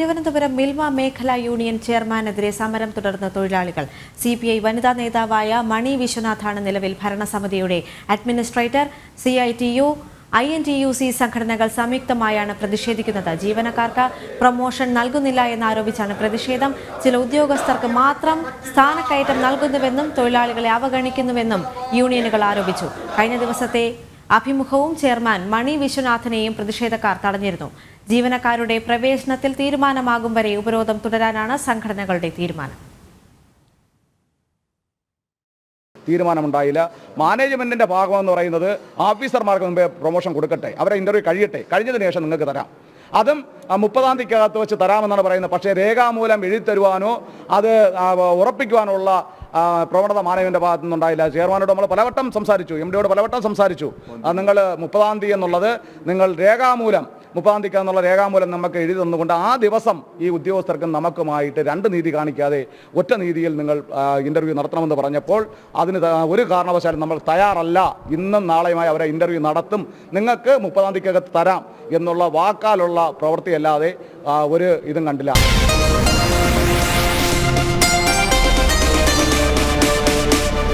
തിരുവനന്തപുരം മിൽമ മേഖലാ യൂണിയൻ ചെയർമാനെതിരെ സമരം തുടർന്ന തൊഴിലാളികൾ. സി പി ഐ വനിതാ നേതാവായ മണി വിശ്വനാഥാണ് നിലവിൽ ഭരണസമിതിയുടെ administrator. C I T U I N T U C സംഘടനകൾ സംയുക്തമായാണ് പ്രതിഷേധിക്കുന്നത്. ജീവനക്കാർക്ക് പ്രൊമോഷൻ നൽകുന്നില്ല എന്നാരോപിച്ചാണ് പ്രതിഷേധം. ചില ഉദ്യോഗസ്ഥർക്ക് മാത്രം സ്ഥാനക്കയറ്റം നൽകുന്നുവെന്നും തൊഴിലാളികളെ അവഗണിക്കുന്നുവെന്നും യൂണിയനുകൾ ആരോപിച്ചു. കഴിഞ്ഞ ദിവസത്തെ അഭിമുഖവും ചെയർമാൻ മണി വിശ്വനാഥനെയും പ്രതിഷേധക്കാർ തടഞ്ഞിരുന്നു. ജീവനക്കാരുടെ പ്രവേശനത്തിൽ തീരുമാനമാകും വരെ ഉപരോധം തുടരാനാണ് സംഘടനകളുടെ തീരുമാനം. തീരുമാനമുണ്ടായില്ല. മാനേജ്മെന്റിന്റെ ഭാഗമെന്ന് പറയുന്നത് ഓഫീസർമാർക്ക് മുമ്പേ പ്രൊമോഷൻ കൊടുക്കട്ടെ അവരെ ഇന്റർവ്യൂ കഴിയട്ടെ കഴിഞ്ഞതിന് ശേഷം നിങ്ങൾക്ക് തരാം. അതും മുപ്പതാം തീയതിക്കകത്ത് വെച്ച് തരാമെന്നാണ് പറയുന്നത്. പക്ഷേ രേഖാമൂലം എഴുതി തരുവാനോ അത് ഉറപ്പിക്കുവാനുള്ള പ്രവണത മാനേജ്മെന്റ് ഭാഗത്തു നിന്നുണ്ടായില്ല. ചെയർമാനോട് നമ്മൾ പലവട്ടം സംസാരിച്ചു. എം ഡിയോട് പലവട്ടം സംസാരിച്ചു. നിങ്ങൾ മുപ്പതാം തീയതി എന്നുള്ളത് നിങ്ങൾ രേഖാമൂലം മുപ്പതാം തീയതി എന്നുള്ള രേഖാമൂലം നമുക്ക് എഴുതി തന്നുകൊണ്ട് ആ ദിവസം ഈ ഉദ്യോഗസ്ഥർക്കും നമുക്കുമായിട്ട് രണ്ട് നീതി കാണിക്കാതെ ഒറ്റ നീതിയിൽ നിങ്ങൾ ഇന്റർവ്യൂ നടത്തണമെന്ന് പറഞ്ഞപ്പോൾ അതിന് ഒരു കാരണവശാലും നമ്മൾ തയ്യാറല്ല. ഇന്നും നാളെയുമായി അവരെ ഇന്റർവ്യൂ നടത്തും. നിങ്ങൾക്ക് മുപ്പതാം തീയതിക്കകത്ത് തരാം എന്നുള്ള വാക്കാലുള്ള പ്രവൃത്തിയല്ലാതെ ഒരു ഇതും കണ്ടില്ല.